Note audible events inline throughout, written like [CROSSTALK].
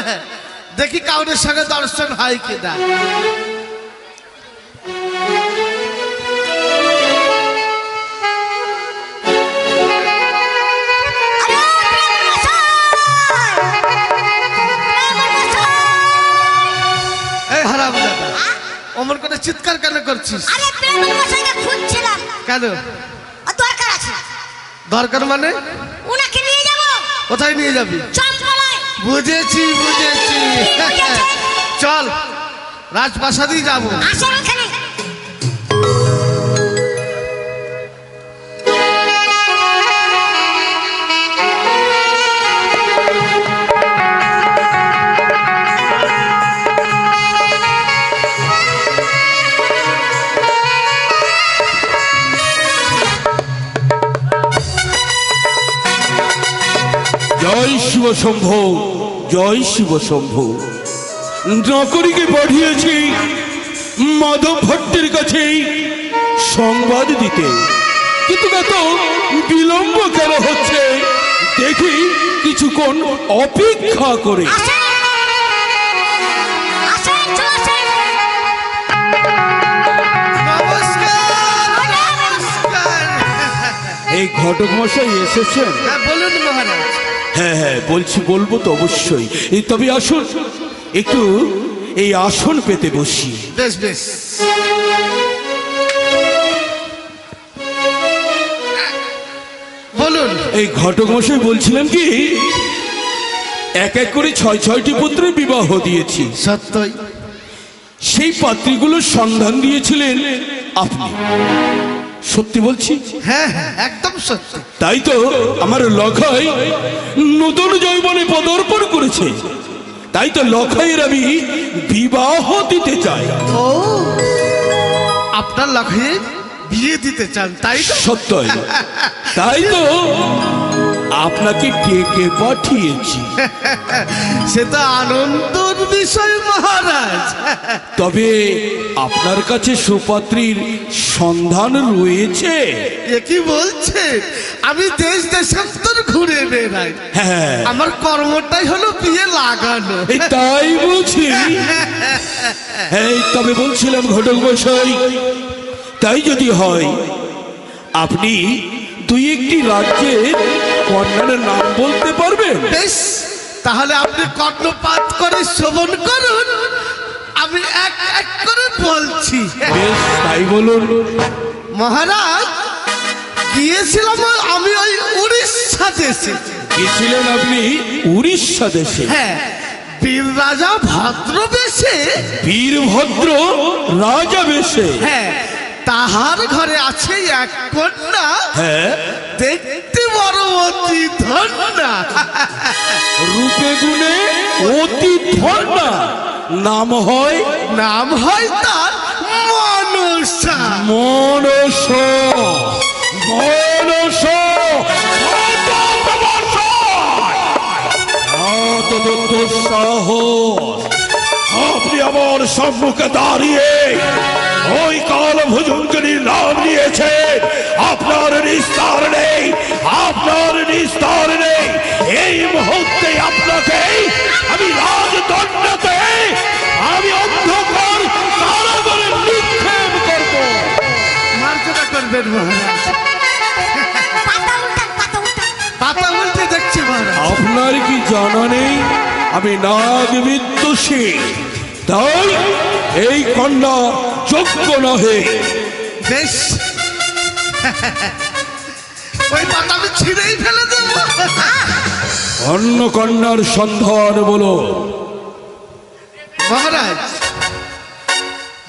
[LAUGHS] দেখি কাউরের সঙ্গে দর্শন হয় এই অমর করে চিৎকার কেন করছিস? কেন? দরকার আছে। দরকার মানে? উনাকে নিয়ে যাব। কোথায় নিয়ে যাবি? চম্পলায় বুঝেছি বুঝেছি। চল রাজপ্রাসাদই যাব। জয় শিব শম্ভ। জয় শিব শম্ভ। নকরিকে পাঠিয়েছি মাধব ভট্টের কাছে সংবাদ দিতে। কিন্তু এত বিলম্ব কেন হচ্ছে? দেখি কিছুক্ষণ অপেক্ষা করে। এই ঘটক মশাই এসেছেন? হ্যাঁ বলুন মহারাজ। হ্যাঁ হ্যাঁ বলছি বলব তো অবশ্যই। এই তবে আসুন একটু এই আসন পেতে বসি। বেশ বেশ। বলুন। এই ঘটক মশাই বলছিলাম কি এক এক করে ছয় ছয়টি পুত্রের বিবাহ দিয়েছি। সত্যই। সেই পাত্রীগুলোর সন্ধান দিয়েছিলেন আপনি। সত্যি বলছি? হ্যাঁ হ্যাঁ একদম সত্যি। তাই তো আমার লখাই নতুন যৌবনে পদার্পণ করেছে। তাই তো লখাইয়ের আমি বিবাহ দিতে চাই। ও আপনার লক্ষ্যে বিয়ে দিতে চান তাই তো? সত্যই। তাই তো আপনাকে ডেকে পাঠিয়েছি? [LAUGHS] সে তো আনন্দর বিষয় মহারাজ। [LAUGHS] তবে আপনার কাছে সুপাত্রীর সন্ধান রয়েছে? কি বলছে? আমি দেশ দেশান্তর ঘুরে বেড়াই। হ্যাঁ। আমার কর্মটাই হলো বিয়ে লাগানো। তাই বলছি। [LAUGHS] এই তবে বলছিলাম ঘটক মশাই তাই যদি হয় আপনি দুই একটি রাজ্যের কন্যার নাম বলতে পারবেন? বেশ তাহলে আপনি কর্ণপাত করে শ্রবণ করুন। আমি এক এক করে বলছি। বেশ তাই বলুন। মহারাজ গিয়েছিলাম আমি ওই উড়িষ্যা দেশে। গেছিলেন আপনি উড়িষ্যা দেশে? হ্যাঁ বীর রাজা ভদ্র বেশে। বীরভদ্র রাজা বেশে? হ্যাঁ তাহার ঘরে আছে এক কন্যা। হ্যাঁ। অতি ধন্যা। রূপে গুণে অতি ধর্ণা নাম হয়? নাম হয় তার মনসা মনস মনস সাহস আপনি আমার সম্মুখে দাঁড়িয়ে ওই কাল ভুজঙ্গিনীর নাম নিয়েছেন। আপনার নিস্তার নেই আপনার নিস্তার নেই। এই মুহূর্তে আপনাকে আমি রাজদণ্ডতে আমি অন্ধকার কারাগারে নিক্ষেপ করব। মার্জনা করবেন মহারাজ। পাতা উল্টান পাতা উল্টান পাতা উল্টে দেখছি মহারাজ। আপনার কি জানা নেই? আমি নাগ বিদ্যুষী তাই এই কন্যা যোগ্য নহে। বেশ। ওই পাতা আমি ছিঁড়েই ফেলে দেবো। অন্য কন্যার সন্ধান বলো। মহারাজ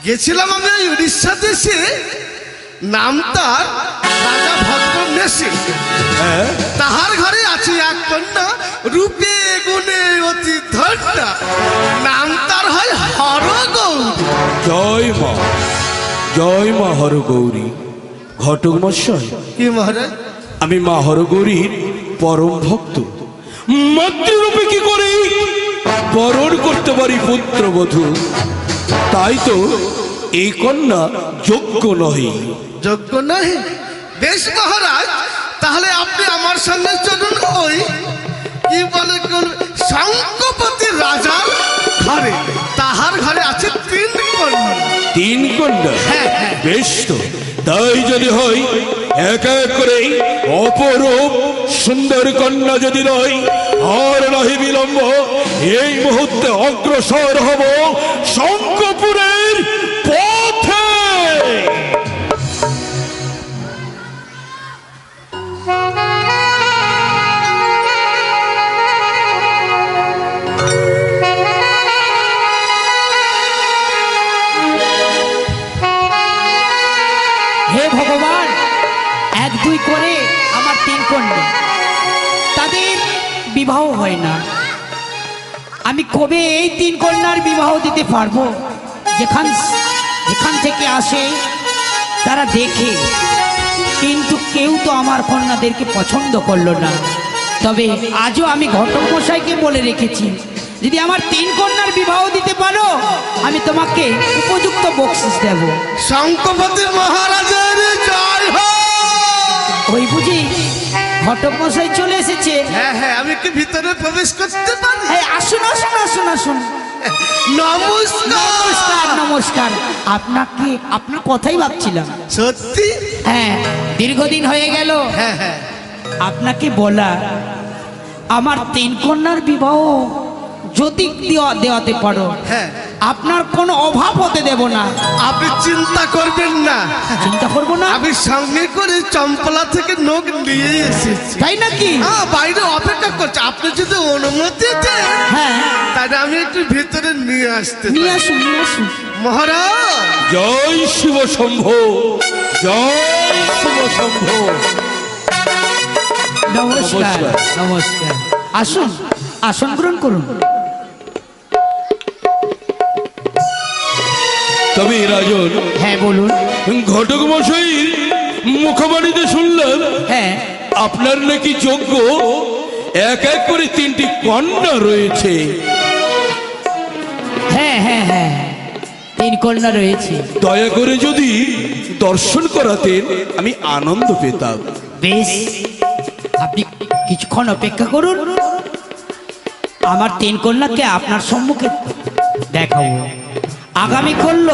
গেছিলাম আমি ওই উড়িষ্যা দেশে। নাম তার রাজা ভদ্র হ্যাঁ? তাহার ঘরে আছে এক কন্যা রূপে গুণে অতি ধন্যা। নাম তার হয় হরগৌরী। জয় মা জয় মা হর গৌরী ঘটক মশাই কি মহারাজ? আমি মা হরগৌরীর পরম ভক্ত। মাতৃরূপে কি করে? বরণ করতে পারি পুত্রবধূ। তাই তো এই কন্যা যোগ্য নহে। যোগ্য নহে? বেশ মহারাজ তাহলে আপনি আমার সঙ্গে চলুন ওই কি বলে কোন শঙ্কপতি রাজার ঘরে। তাহার ঘরে আছে তিন কন্যা। তিন কন্যা? হ্যাঁ, হ্যাঁ। বেশ তো। তাই যদি হয় এক এক করে অপরূপ সুন্দর কন্যা যদি নয় আর নহি বিলম্ব, এই মুহূর্তে অগ্রসর হব শঙ্কপুরের না। আমি কবে এই তিন কন্যার বিবাহ দিতে পারব? যেখান যেখান থেকে আসে তারা দেখে। কিন্তু কেউ তো আমার কন্যাদেরকে পছন্দ করল না। তবে আজও আমি ঘটক মশাইকে বলে রেখেছি যদি আমার তিন কন্যার বিবাহ দিতে পারো আমি তোমাকে উপযুক্ত বকশিস দেবো। শঙ্কপতি মহারাজের জয় ওই বুঝি ঘটক মশাই চলে এসেছে। হ্যাঁ হ্যাঁ আমি কি ভিতরে প্রবেশ করতে পারি? এই আসুন আসুন আসুন আসুন। নমস্কার নমস্কার নমস্কার। আপনাকে আপনার কথাই ভাবছিলাম। সত্যি? হ্যাঁ দীর্ঘদিন হয়ে গেল। হ্যাঁ হ্যাঁ। আপনাকে বলা আমার তিন কন্যার বিবাহ যদি দেওয়া দেওয়াতে পারো। হ্যাঁ। আপনার কোনো অভাব হতে দেব না। আপনি চিন্তা করবেন না। চিন্তা করব না? আমি সঙ্গে করে চম্পলা থেকে নখ নিয়ে এসেছি। তাই নাকি? হ্যাঁ বাইরে অপেক্ষা করছে। আপনি যদি অনুমতি দেন হ্যাঁ। তাহলে আমি একটু ভিতরে নিয়ে আসতে নিয়ে। আসুন নিয়ে আসুন। মহারাজ! জয় শিব শম্ভ জয় শিব শম্ভ। নমস্কার। নমস্কার। আসুন আসন গ্রহণ করুন। তবে রাজন হ্যাঁ বলুন। ঘটক মশাইর মুখবাণীতে শুনলাম হ্যাঁ। আপনার নাকি যোগ্য? এক এক করে তিনটি কন্যা রয়েছে। হ্যাঁ হ্যাঁ হ্যাঁ। তিন কন্যা রয়েছে। দয়া করে যদি দর্শন করাতেন আমি আনন্দ পেতাম। বেশ। আপনি কিছুক্ষণ অপেক্ষা করুন। আমার তিন কন্যাকে আপনার সম্মুখে দেখাবো। আগামী করল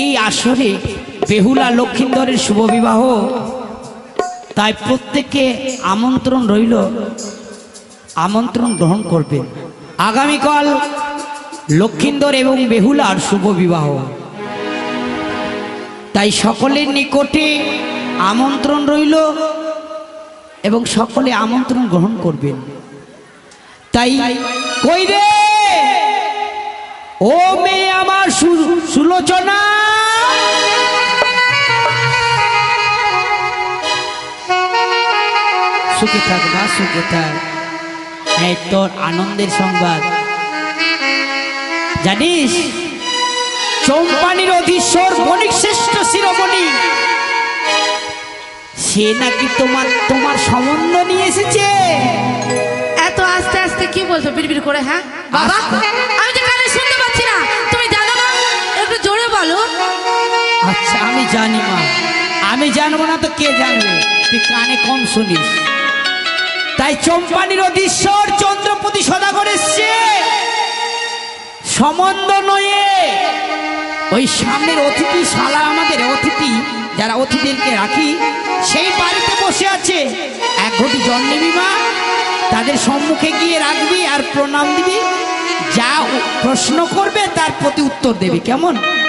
এই আসরে বেহুলা লক্ষিন্দরের শুভ বিবাহ। তাই প্রত্যেককে আমন্ত্রণ রইল, আমন্ত্রণ গ্রহণ করবেন। আগামীকাল লক্ষিন্দর এবং বেহুলার শুভ বিবাহ। তাই সকলের নিকটে আমন্ত্রণ রইল এবং সকলে আমন্ত্রণ গ্রহণ করবেন। তাই কই রে ও মেয়ে আমার সুলোচনা। সুখে থাক বা সুখে থাক। এই তোর আনন্দের সংবাদ। জানিস চম্পানির অধীশ্বর বণিক শ্রেষ্ঠ শিরোমণি। সে নাকি তোমার তোমার সম্বন্ধ নিয়ে এসেছে। এত আস্তে আস্তে কি বলছো? বিড়বিড় করে হ্যাঁ? বাবা আমি জানি, মা। আমি জানব না তো কে জানবে? তুই কানে কম শুনিস। তাই চম্পানির অধীশ্বর চন্দ্রপতি সদাগর এসছে। সম্বন্ধ নয়ে ওই সামনের অতিথি শালা আমাদের, অতিথি, যারা অতিথিদেরকে রাখি, সেই বাড়িতে বসে আছে। এক ঘটি জল নিবি, মা। তাদের সম্মুখে গিয়ে রাখবি আর প্রণাম দিবি। যা প্রশ্ন করবে তার প্রতি উত্তর দেবে। কেমন?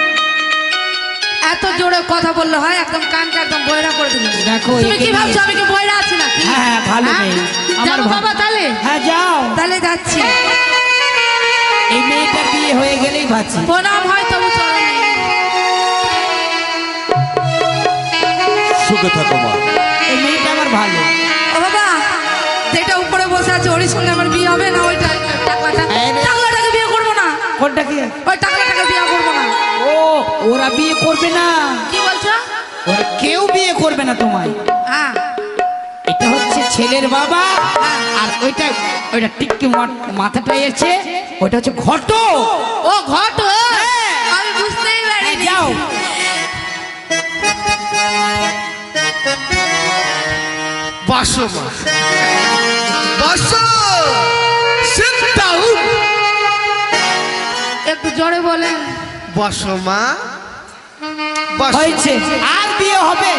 এত জোরে কথা বললে হয় একদম কানকে একদম বয়রা করে দিল। দেখো, তুমি কি ভাবছ আমি কি বয়রা আছি নাকি? হ্যাঁ হ্যাঁ ভালো হ্যাঁ? মেয়ে। আমার বাবা তাহলে। হ্যাঁ যাও। তাহলে যাচ্ছি। এই মেয়েটার বিয়ে হয়ে গেলেই ভাবছি প্রণাম হয় তবু চলে। সুখে থাকো মা। এই মেয়েটা আমার ভালো। ও বাবা যেটা উপরে বসে আছে ওর সঙ্গে আমার বিয়ে হবে না? ওইটা। টাকলাটাকে বিয়ে করব না? কোনটা কি? ওই না ও ওরা বিয়ে করবে না। কি বলছো? ওরা কেউ বিয়ে করবে না তোমায়। হ্যাঁ। এটা হচ্ছে ছেলের বাবা হ্যাঁ। আর ওইটা ওইটা টিকটি মাথাটা এসেছে ওইটা হচ্ছে ঘট ও ঘট হ্যাঁ। যাও। একটু জোরে বলেন। বসো মা। বসো। হয়েছে। আর বিয়ে হবে।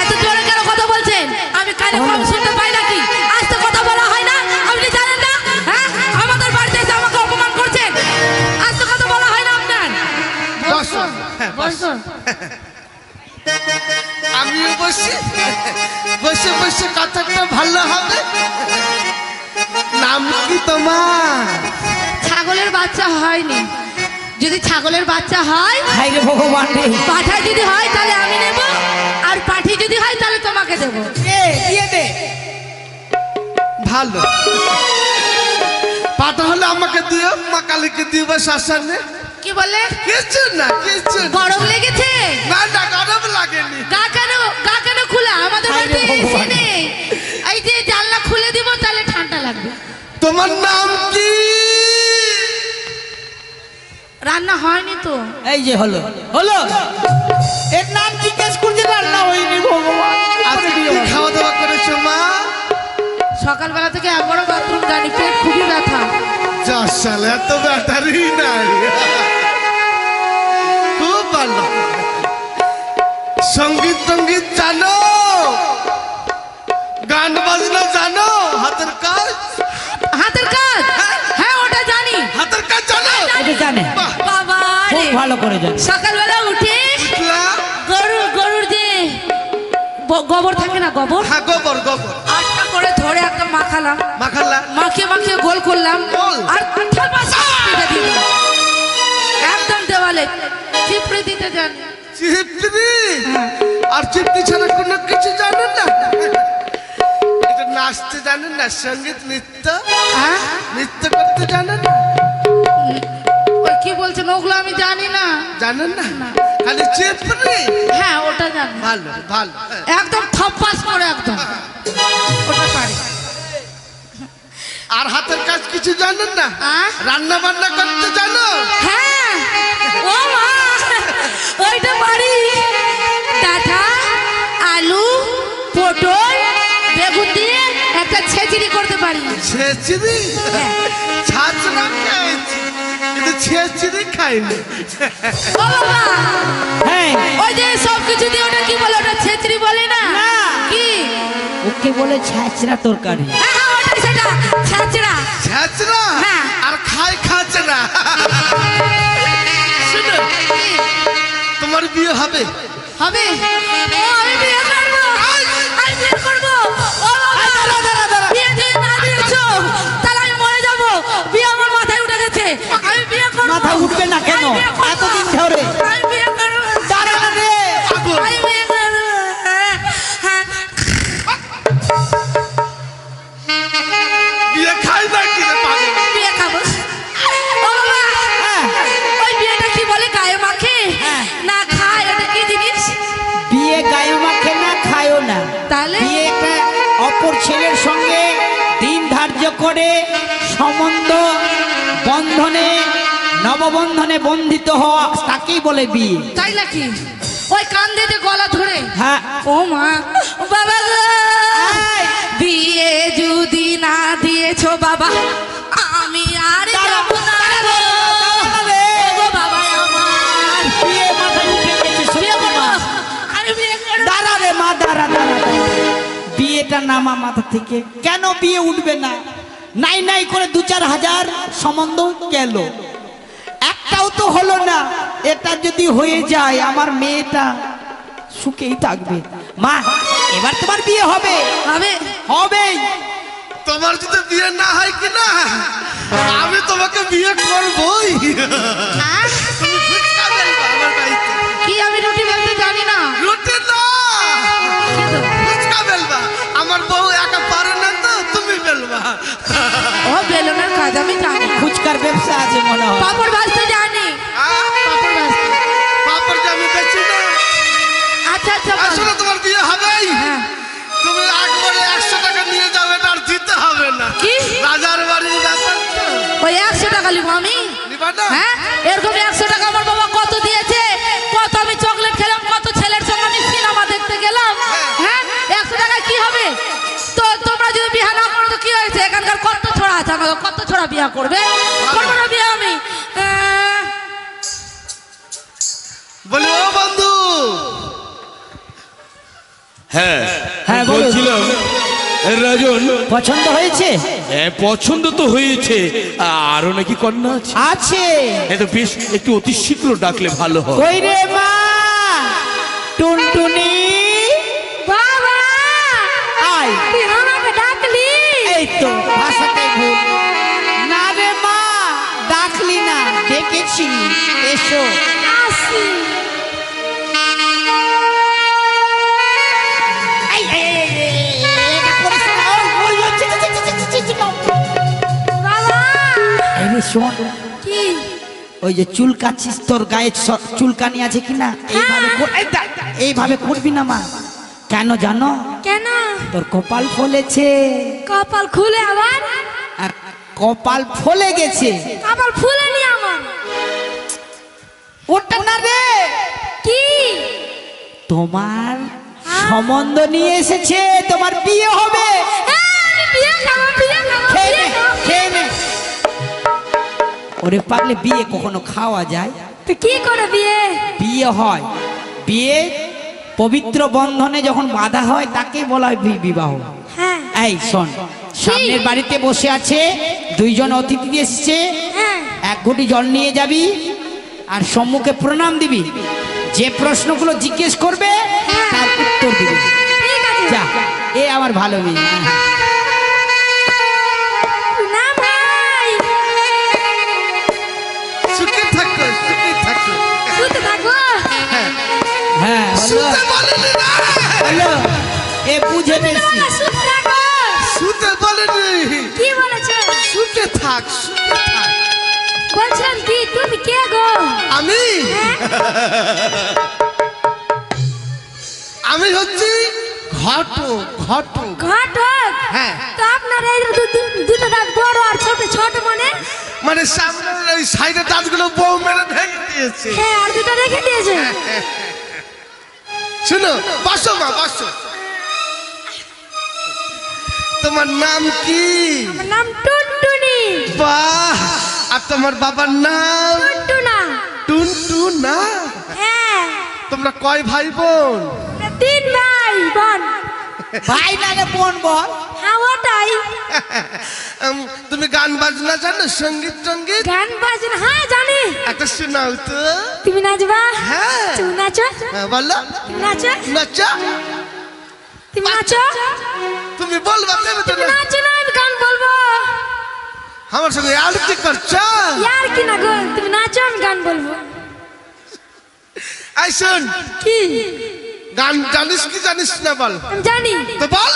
এত জোরে কেন কথা বলছেন? আমি কানে কম শুনতে পাই নাকি? আজ তো কথা বলা হয় না। আপনি জানেন না? হ্যাঁ? আমাদের বাড়িতে এসে আমাকে অপমান করছেন। কথা বলা হয় না আপনার। বসো। হ্যাঁ, বসে বসে কথাটা ভালো হবে। নাম কি তোমার? ছাগলের বাচ্চা হয়নি। যদি ছাগলের বাচ্চা হয় হাই রে ভগবান রে। পাঠা যদি হয় তাহলে আমি নেব। আর পাঠি যদি হয় তাহলে তোমাকে দেবো। এ, দিয়ে দে। ভালো। পাটা হলে আমাকে দিও মা কালীকে দিব শাসনে কি বলে? কিছু না কিছু গরম লেগেছে? না না গরম লাগেনি। গা কেন গা কেন খোলা? আমাদের বাড়িতে এসে নেই। তোমার নাম কি? রান্না হয়নি তো। এই যে হলো হলো। এর নাম জিজ্ঞেস করতে রান্না হয়নি ভগবান। আজকে কি খাওয়া দাওয়া করেছ মা? সকালবেলা থেকে একবারও বাথরুম জানি পেট খুবই ব্যথা। যা সালে এত ব্যাটারি নাই। খুব ভালো। সংগীত টঙ্গীত জানো? ভালো করে জানে। সকালবেলা উঠে? গরু গরুর যে গোবর থাকে না গোবর? হ্যাঁ গোবর গোবর। আটটা করে ধরে একটা মাখালাম। মাখালাম মাখিয়ে মাখিয়ে গোল করলাম। গোল? আর পিঠে দিলাম। একদম দেওয়ালে। চিপড়ে দিতে যান চিপড়ি? আর চিপড়ি ছাড়া কোনো কিছু জানেন না? নাচতে জানেন না? সংগীত নৃত্য? হ্যাঁ? নৃত্য করতে জানেন না? বলছেন ওগুলো আমি জানি না। জানেন না? খালি চিপড়ি হ্যাঁ ওটা জানি। ভালো ভালো। একদম থপাস করে একদম। ওটা পারি। আর হাতের কাজ কিছু জানেন না? রান্না বান্না করতে জানো? হ্যাঁ। ও মা ওইটা পারি। ডাটা আলু পটল বেগুন দিয়ে একটা ছেচড়ি করতে পারি। ছাচরা খাইছি কিন্তু ছেচিরি খাইনি। ও বাবা! হ্যাঁ। ওই যে সব কিছু দিয়ে ওটা কি বলে? ওটা বলে না? না। কি? ওকে বলে ছ্যাঁচড়া তরকারি। হ্যাঁ হ্যাঁ সেটা। হ্যাঁ। আর খাই খাচরা শুনো তোমার বিয়ে হবে। হবে। নববন্ধনে বন্ধিত হওয়া তাকেই বলে বিয়ে। তাই নাকি? ওই কান্দে যে গলা ধরে। হ্যাঁ। ও মা বাবা বিয়ে যদি না দিয়েছ বাবা আমি আর যাব না। বিয়েটা নামা মাথা থেকে। কেন বিয়ে উঠবে না? নাই নাই করে দু চার হাজার সম্বন্ধ গেল। তো হলো না। এটা যদি হয়ে যায় আমার মেয়েটা সুখেই থাকবে। মা এবার তোমার বিয়ে হবে। হবে। হবেই তোমার যদি বিয়ে না হয় কি না? আমি তোমাকে বিয়ে করবই। কি আমি রুটি বেলতে জানি না। রুটি না। ফুচকা বেলবা আমার বউ একা পারে না তো তুমি বেলবা। ও বেলুনের কাজ আমি জানি। ফুচকার ব্যবসা আছে মনে হয়। পাপড় ওই একশো টাকা লিখব আমি? হ্যাঁ? এরকম একশো টাকা আমার বাবা কত দিয়েছে? কত আমি চকলেট খেলাম কত ছেলের সঙ্গে আমি সিনেমা দেখতে গেলাম? হ্যাঁ? একশো টাকা কি হবে? তো তোমরা যদি বিহা না করো তো কি হয়েছে? এখানকার কত ছড়া আছে থাকো কত ছোড়া বিয়া করবে? করব না বিয়ে আমি? বলি ও বন্ধু। হ্যাঁ। হ্যাঁ। বলছিলাম রাজন পছন্দ হয়েছে? হ্যাঁ, পছন্দ তো হয়েছে। আরও নাকি কন্যা আছে? আছে। এ তো বেশ একটু অতি শীঘ্র ডাকলে ভালো হয়। কই রে মা? টুনটুনি? বাবা! আয়। তুই আমাকে ডাকলি? এই তো ভাষাতে ভুল না রে মা ডাকলি না। ডেকেছি। এসো। আসি। শোন। কি? ওই যে চুলকাচ্ছিস তোর গায়ে চুলকানি আছে কিনা? এইভাবে দেখ, এইভাবে করবি না মা। কেন জানো? কেন? তোর কপাল ফলেছে। কপাল খুলে আবার? আর কপাল ফলে গেছে। কপাল ফুলেনি আমার ওটা না রে। কি? তোমার সম্বন্ধ নিয়ে এসেছে। তোমার বিয়ে হবে। হ্যাঁ, বিয়ে খাব বিয়ে খাব। খেয়ে নে। ওরে পাগলে বিয়ে কখনো খাওয়া যায়? তো কি করে বিয়ে? বিয়ে হয়। বিয়ে পবিত্র বন্ধনে যখন বাধা হয় তাকে বলা হয় বিবাহ। হ্যাঁ। এই শোন সামনের বাড়িতে বসে আছে দুইজন অতিথি এসেছে হ্যাঁ। এক ঘটি জল নিয়ে যাবি আর সম্মুখে প্রণাম দিবি। যে প্রশ্নগুলো জিজ্ঞেস করবে তার উত্তর দিবি। যা এ আমার ভালো মেয়ে। এ বুঝে পেয়েছি। শুতে শুতে বলেনি কি বলেছে? সুখে থাক সুখে থাক। বলছেন কি তুমি কে গো? আমি? হ্যাঁ? আমি হচ্ছি ঘট ঘট ঘটক? হ্যাঁ। তো আপনার এই দুটো দাঁত বড় আর ছোট ছোট মানে? মানে সামনের ওই সাইডের দাঁতগুলো বউ মেরে ভেঙে দিয়েছে। হ্যাঁ আর দুটো রেখে দিয়েছে। শুনো বসো মা বসো। তোমার নাম কি? আমার নাম টুনটুনি। বাহ! আর তোমার বাবার নাম? টুনটুনা। টুনটু না হ্যাঁ। তোমরা কয় ভাই বোন তিন ভাই বোন ভাই না রে বোন বল। হ্যাঁ ওটাই। তুমি গান বাজনা জানো? সংগীত সংগীত গান বাজনা হ্যাঁ জানি। একটা শোনাও তো। তুমি নাচবা? হ্যাঁ। তুমি নাচো? হ্যাঁ, বলো। তুমি নাচো? নাচা। তুমি নাচো? তুমি বলবা কেন তো না। চিনো আমি গান বলব। আমার সঙ্গে আর কি করছ? यार কি না গো? তুমি নাচো আমি গান বলব। আই শুন। কি? গান জানিস কি জানিস না বল। আমি জানি। তো বল।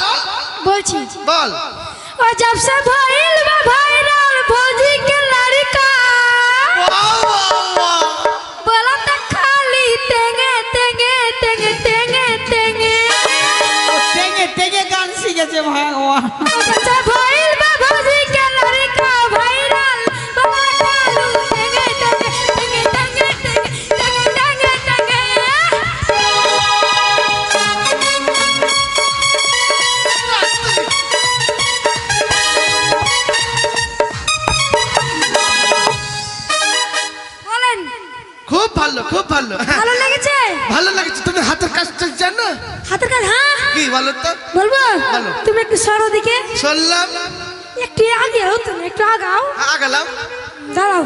বলছি। বল। ও জব সে ভাইল বা ভাইরাল ভজি কে লড়কা। খুব ভালো খুব ভালো। ভালো লাগছে তুমি হাতের কাজটা জানো হাতের কাজ হ্যাঁ কি বলো তো? বলব? তুমি একটু সরো দিকে। শুনলাম একটু আগে তুমি একটু আগাও। আগালাম। দাঁড়াও।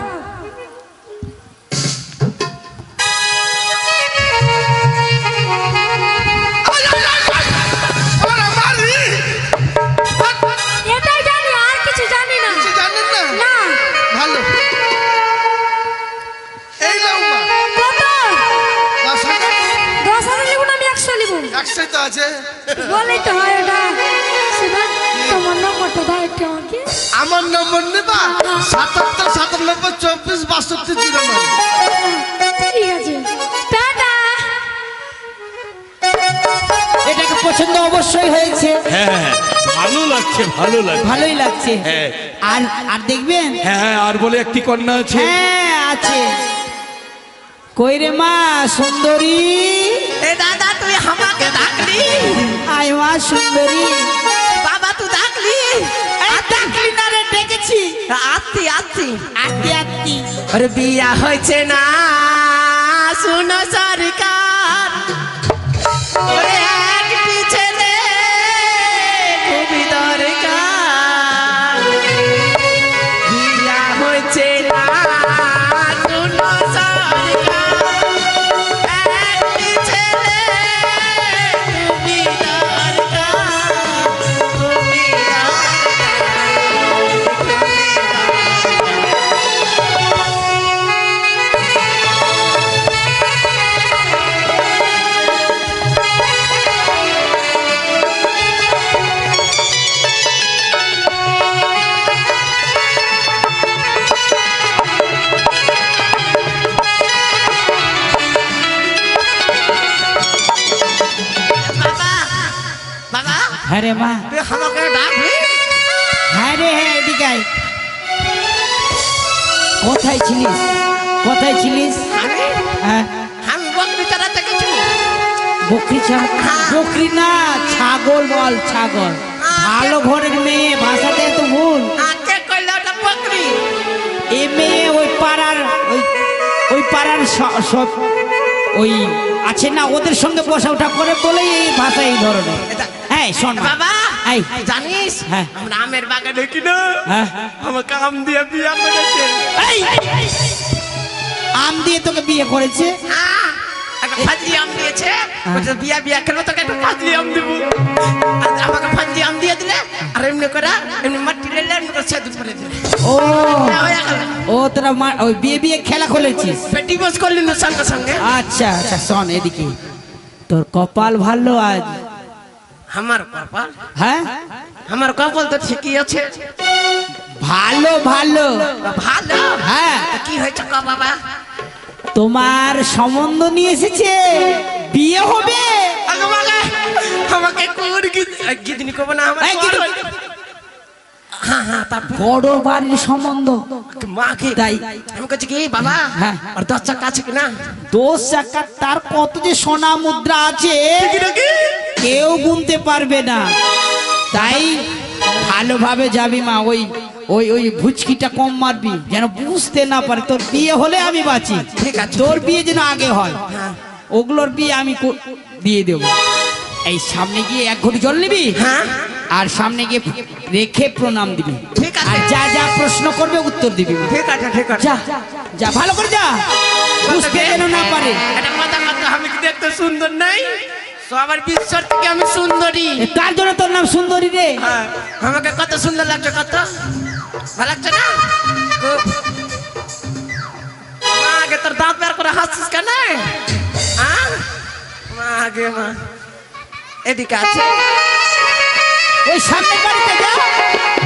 আছে। বলেই তো হয় ওটা। তোমার নম্বরটা দাও একটু আমাকে। আমার নম্বর নেবা? সাতাত্তর সাতানব্বই চব্বিশ বাষট্টি জিরো ঠিক আছে। টাটা। এটাকে পছন্দ অবশ্যই হয়েছে। হ্যাঁ হ্যাঁ, ভালো লাগছে ভালো লাগছে। ভালোই লাগছে। হ্যাঁ। আর আর দেখবেন? হ্যাঁ হ্যাঁ আর বলে একটি কন্যা আছে। হ্যাঁ আছে। কই রে মা সুন্দরী? দাদা তুই আমাকে ডাকলি। আয় মা সুন্দরী। বাবা তুই ডাকলি। ডাকলি না রে ডেকেছি। আত্মি আত্মি আত্মি আত্মি আরে বিয়া হয়েছে না শুনো সরকার। কোথায় ছিলিস? কোথায় ছিলিস? হ্যাঁ? আমি বকরি বকরি বকরি না, ছাগল বল, ছাগল। ভালো ঘরের মেয়ে ভাষাতে তো ভুল। বকরি এ মেয়ে ওই পাড়ার, ওই ওই পাড়ার সব ওই আছে না, ওদের সঙ্গে বসা ওঠা করে বলেই এই ভাষা এই ধরনের। হ্যাঁ শোন বাবা এই। জানিস হ্যাঁ। আমরা আমের বাগানে কিনা আমাকে আম দিয়ে বিয়া করেছে। এই! আম দিয়ে তোকে বিয়ে করেছে? হ্যাঁ, একটা ফাজলি আম দিয়েছে। বলছে বিয়া বিয়া কেন? তোকে একটা ফাজলি আম দিব। আমাকে ফাজলি আম দিয়ে দিলে আর এমনি করে এমনি মাটি লেলে এমনি করে সেদ্ধ করে দিলে। ও। ও তোরা মা- ওই বিয়ে বিয়ে খেলা খুলেছিস পেটি বস করলি সঙ্গে সঙ্গে? আচ্ছা আচ্ছা শোন এদিকে। তোর কপাল ভালো আজ। আমার কপাল? হ্যাঁ? আমার কপাল তো ঠিকই আছে। ভালো ভালো। ভালো? হ্যাঁ। কি হয়েছে ক বাবা? তোমার সম্বন্ধ নিয়ে এসেছে। বিয়ে হবে। আমাকে কোন গিদিনি কব না আমার। হ্যাঁ হ্যাঁ তারপর বড় বাড়ির সম্বন্ধ। মাকে তাই। আমি কাছে কি বাবা? হ্যাঁ। আর দশ চাকা আছে কিনা দোষ চাকা তার কত যে সোনা মুদ্রা আছে কেউ গুনতে পারবে না। তাই ভালোভাবে যাবি মা ওই ওই ওই ভুচকিটা কম মারবি যেন বুঝতে না পারে। তোর বিয়ে হলে আমি বাঁচি। ঠিক আছে। তোর বিয়ে যেন আগে হয়। হ্যাঁ। ওগুলোর বিয়ে আমি দিয়ে দেবো। এই সামনে গিয়ে এক ঘটি জল নিবি? হ্যাঁ। আর সামনে গিয়ে রেখে প্রণাম দিবি। ঠিক আছে। আর যা যা প্রশ্ন করবে উত্তর দিবি। ঠিক আছে ঠিক আছে। যা যা ভালো করে যা। বুঝতে যেন না পারে। এটা কথা কথা আমি কি দেখতে সুন্দর নাই সবার বিশ্বর থেকে আমি সুন্দরী। কার জন্য তোর নাম সুন্দরী রে? হ্যাঁ, আমাকে কত সুন্দর লাগছে কত? ভালো লাগছে না। আগে তোর দাঁত বের করে হাসছিস কেন? হ্যাঁ? মা আগে মা। এদিকে আছে ওই সামনে বাড়িতে যা